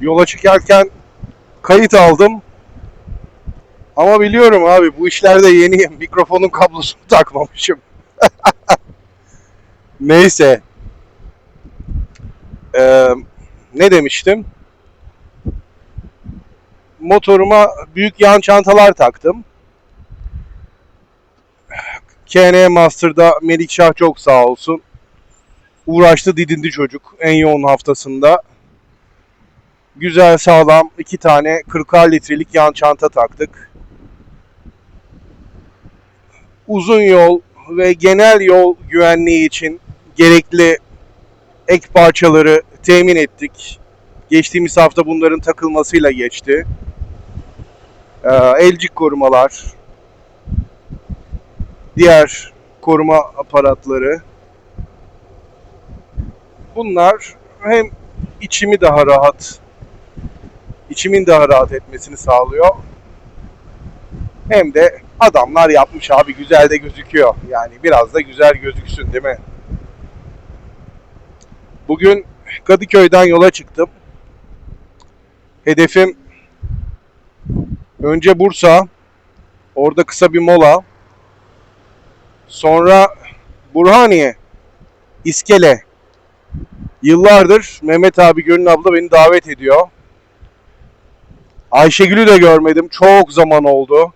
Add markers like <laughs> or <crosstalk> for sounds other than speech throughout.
Yola çıkarken kayıt aldım. Ama biliyorum abi bu işlerde yeniyim. <laughs> Mikrofonun kablosunu takmamışım. <laughs> Neyse. Ee, ne demiştim? Motoruma büyük yan çantalar taktım. KN Master'da Melikşah çok sağ olsun. Uğraştı didindi çocuk en yoğun haftasında. Güzel sağlam iki tane 40 litrelik yan çanta taktık. Uzun yol ve genel yol güvenliği için gerekli ek parçaları temin ettik. Geçtiğimiz hafta bunların takılmasıyla geçti. Ee, elcik korumalar, diğer koruma aparatları. Bunlar hem içimi daha rahat, içimin daha rahat etmesini sağlıyor. Hem de adamlar yapmış abi güzel de gözüküyor. Yani biraz da güzel gözüksün değil mi? Bugün Kadıköy'den yola çıktım. Hedefim önce Bursa, orada kısa bir mola. Sonra Burhaniye, İskele. Yıllardır Mehmet abi, Gönül abla beni davet ediyor. Ayşegül'ü de görmedim. Çok zaman oldu.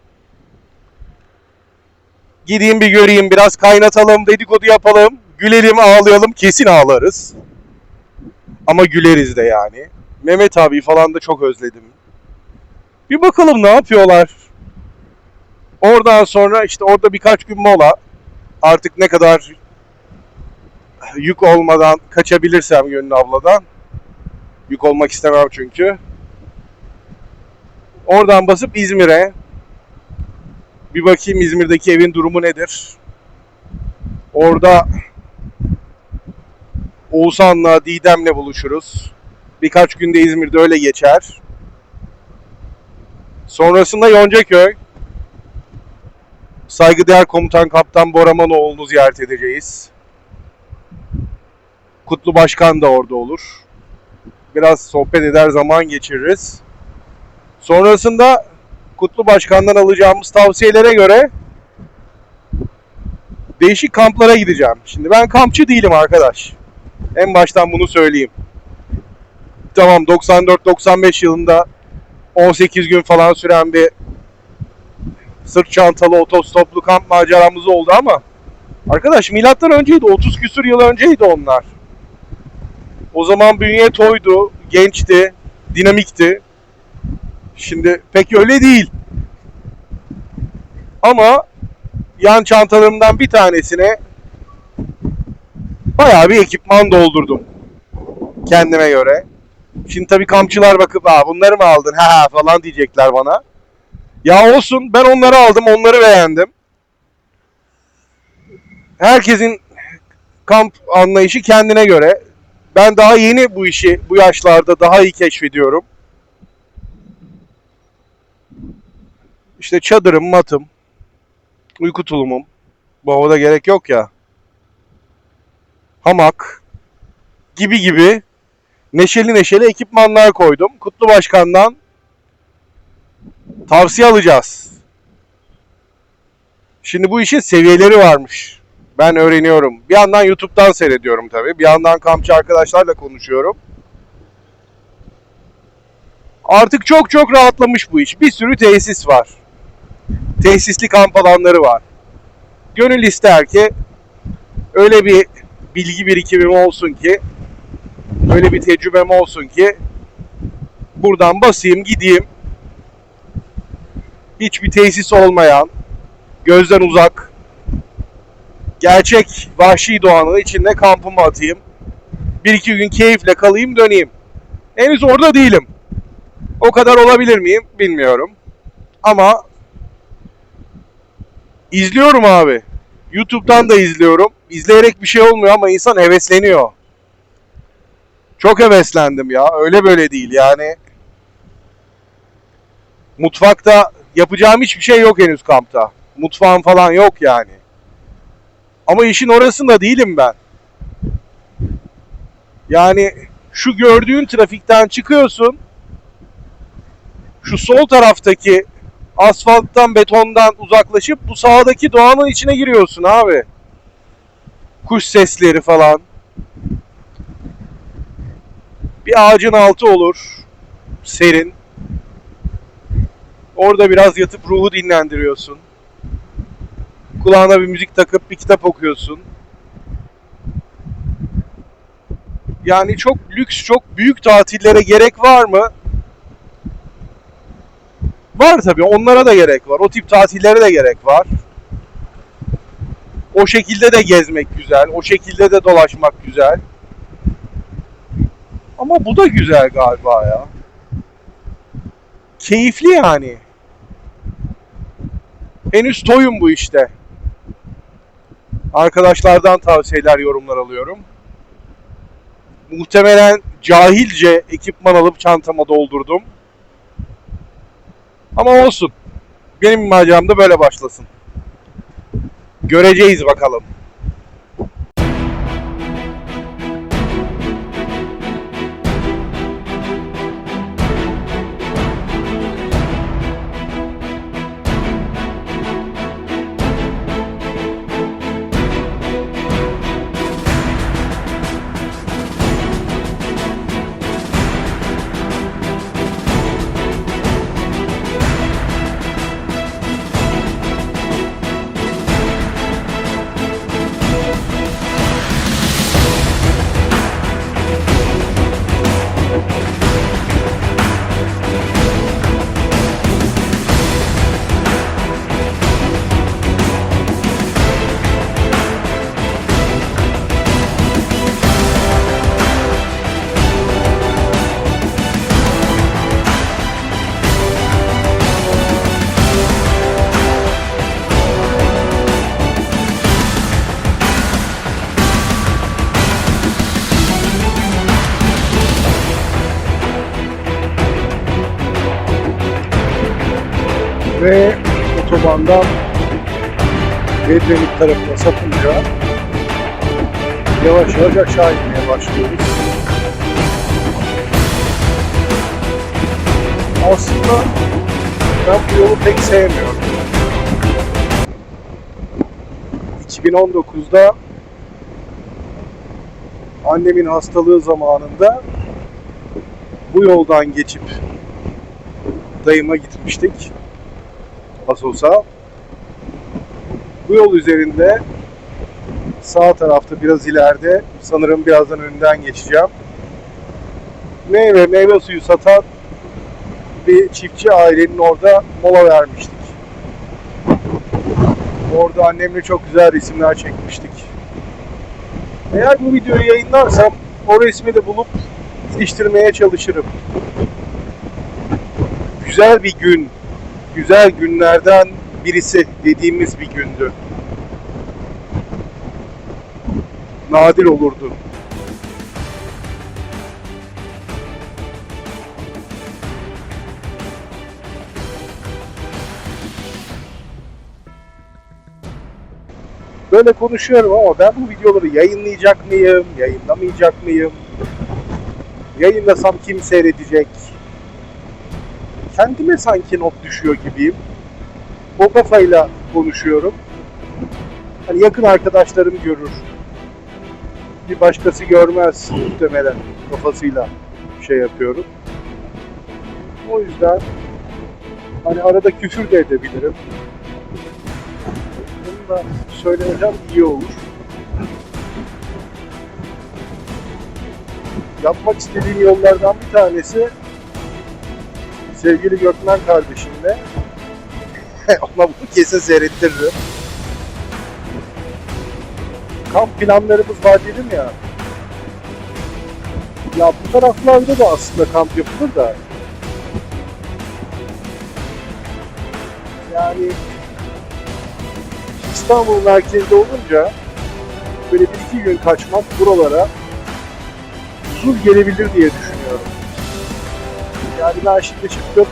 Gideyim bir göreyim, biraz kaynatalım, dedikodu yapalım. Gülelim, ağlayalım. Kesin ağlarız. Ama güleriz de yani. Mehmet abi falan da çok özledim. Bir bakalım ne yapıyorlar. Oradan sonra işte orada birkaç gün mola. Artık ne kadar yük olmadan kaçabilirsem Gönül abladan. Yük olmak istemem çünkü. Oradan basıp İzmir'e. Bir bakayım İzmir'deki evin durumu nedir. Orada Oğuzhan'la, Didem'le buluşuruz. Birkaç günde İzmir'de öyle geçer. Sonrasında Yoncaköy. Saygıdeğer Komutan Kaptan Boramanoğlu'nu ziyaret edeceğiz. Kutlu Başkan da orada olur. Biraz sohbet eder zaman geçiririz. Sonrasında Kutlu Başkan'dan alacağımız tavsiyelere göre değişik kamplara gideceğim. Şimdi ben kampçı değilim arkadaş. En baştan bunu söyleyeyim. Tamam 94-95 yılında 18 gün falan süren bir sırt çantalı otostoplu kamp maceramız oldu ama arkadaş milattan önceydi 30 küsür yıl önceydi onlar. O zaman bünye toydu, gençti, dinamikti. Şimdi pek öyle değil. Ama yan çantalarımdan bir tanesine bayağı bir ekipman doldurdum. Kendime göre. Şimdi tabii kampçılar bakıp Aa, bunları mı aldın <laughs> ha ha" falan diyecekler bana. Ya olsun ben onları aldım onları beğendim. Herkesin kamp anlayışı kendine göre. Ben daha yeni bu işi bu yaşlarda daha iyi keşfediyorum. İşte çadırım, matım, uyku tulumum. Bu havada gerek yok ya. Hamak gibi gibi neşeli neşeli ekipmanlar koydum. Kutlu Başkan'dan tavsiye alacağız. Şimdi bu işin seviyeleri varmış. Ben öğreniyorum. Bir yandan YouTube'dan seyrediyorum tabii. Bir yandan kampçı arkadaşlarla konuşuyorum. Artık çok çok rahatlamış bu iş. Bir sürü tesis var. Tesisli kamp alanları var. Gönül ister ki öyle bir bilgi birikimim olsun ki öyle bir tecrübem olsun ki buradan basayım gideyim hiçbir tesis olmayan gözden uzak gerçek vahşi doğanın içinde kampımı atayım. Bir iki gün keyifle kalayım döneyim. Henüz orada değilim. O kadar olabilir miyim bilmiyorum. Ama izliyorum abi. YouTube'dan da izliyorum. İzleyerek bir şey olmuyor ama insan hevesleniyor. Çok heveslendim ya. Öyle böyle değil yani. Mutfakta yapacağım hiçbir şey yok henüz kampta. Mutfağım falan yok yani. Ama işin orasında değilim ben. Yani şu gördüğün trafikten çıkıyorsun. şu sol taraftaki asfalttan betondan uzaklaşıp bu sağdaki doğanın içine giriyorsun abi. Kuş sesleri falan. Bir ağacın altı olur. Serin. Orada biraz yatıp ruhu dinlendiriyorsun. Kulağına bir müzik takıp bir kitap okuyorsun. Yani çok lüks, çok büyük tatillere gerek var mı? Var tabii. Onlara da gerek var. O tip tatillere de gerek var. O şekilde de gezmek güzel. O şekilde de dolaşmak güzel. Ama bu da güzel galiba ya. Keyifli yani. Henüz toyum bu işte. Arkadaşlardan tavsiyeler, yorumlar alıyorum. Muhtemelen cahilce ekipman alıp çantama doldurdum. Ama olsun. Benim maceram da böyle başlasın. Göreceğiz bakalım. Ve otobandan Edremit tarafına sapınca yavaş yavaş aşağı inmeye başlıyoruz. Aslında ben bu yolu pek sevmiyorum. 2019'da annemin hastalığı zamanında bu yoldan geçip dayıma gitmiştik. Asos'a. Bu yol üzerinde sağ tarafta biraz ileride sanırım birazdan önden geçeceğim. Meyve, meyve suyu satan bir çiftçi ailenin orada mola vermiştik. Orada annemle çok güzel resimler çekmiştik. Eğer bu videoyu yayınlarsam o resmi de bulup iliştirmeye çalışırım. Güzel bir gün, güzel günlerden birisi dediğimiz bir gündü. Nadir olurdu. Böyle konuşuyorum ama ben bu videoları yayınlayacak mıyım, yayınlamayacak mıyım? Yayınlasam kim seyredecek? Kendime sanki not düşüyor gibiyim. O kafayla konuşuyorum. Hani yakın arkadaşlarım görür. Bir başkası görmez muhtemelen kafasıyla şey yapıyorum. O yüzden hani arada küfür de edebilirim. Bunu da söylemesem iyi olur. Yapmak istediğim yollardan bir tanesi sevgili Gökmen kardeşimle <laughs> ona bunu kesin seyrettiririm. Kamp planlarımız var dedim ya. Ya bu taraflarda da aslında kamp yapılır da. Yani İstanbul merkezde olunca böyle bir iki gün kaçmak buralara uzun gelebilir diye düşünüyorum. Yani ben şimdi çıktım.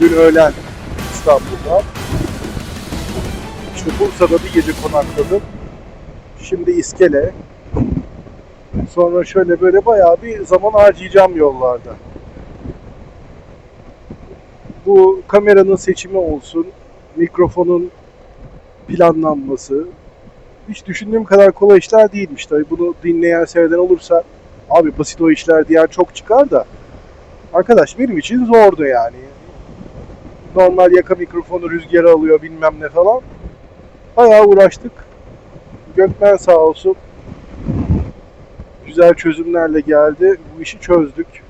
Dün öğlen İstanbul'da. İşte Bursa'da bir gece konakladım. Şimdi İskele. Sonra şöyle böyle bayağı bir zaman harcayacağım yollarda. bu kameranın seçimi olsun, mikrofonun planlanması hiç düşündüğüm kadar kolay işler değilmiş. Tabii bunu dinleyen seyreden olursa abi basit o işler diyen çok çıkar da arkadaş benim için zordu yani. Normal yaka mikrofonu rüzgara alıyor bilmem ne falan. Bayağı uğraştık. Gökmen sağ olsun güzel çözümlerle geldi. Bu işi çözdük.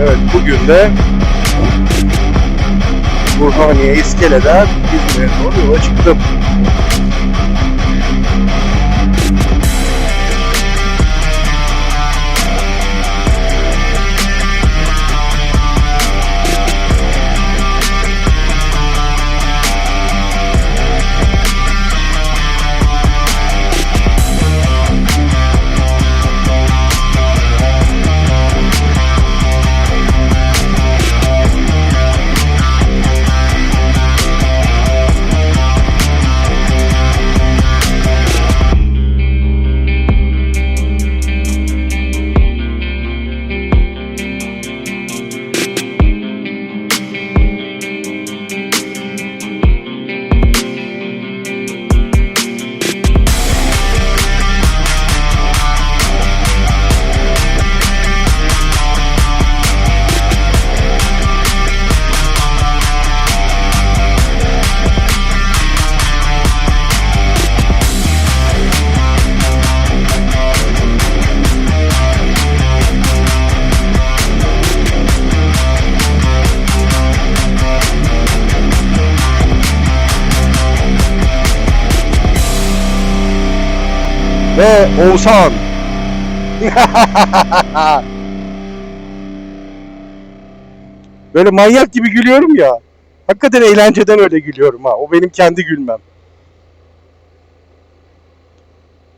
Evet bugün de Burhaniye İskele'den İzmir'e doğru yola çıktım. Oğuzhan. <laughs> Böyle manyak gibi gülüyorum ya. Hakikaten eğlenceden öyle gülüyorum ha. O benim kendi gülmem.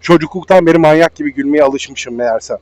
Çocukluktan beri manyak gibi gülmeye alışmışım meğerse.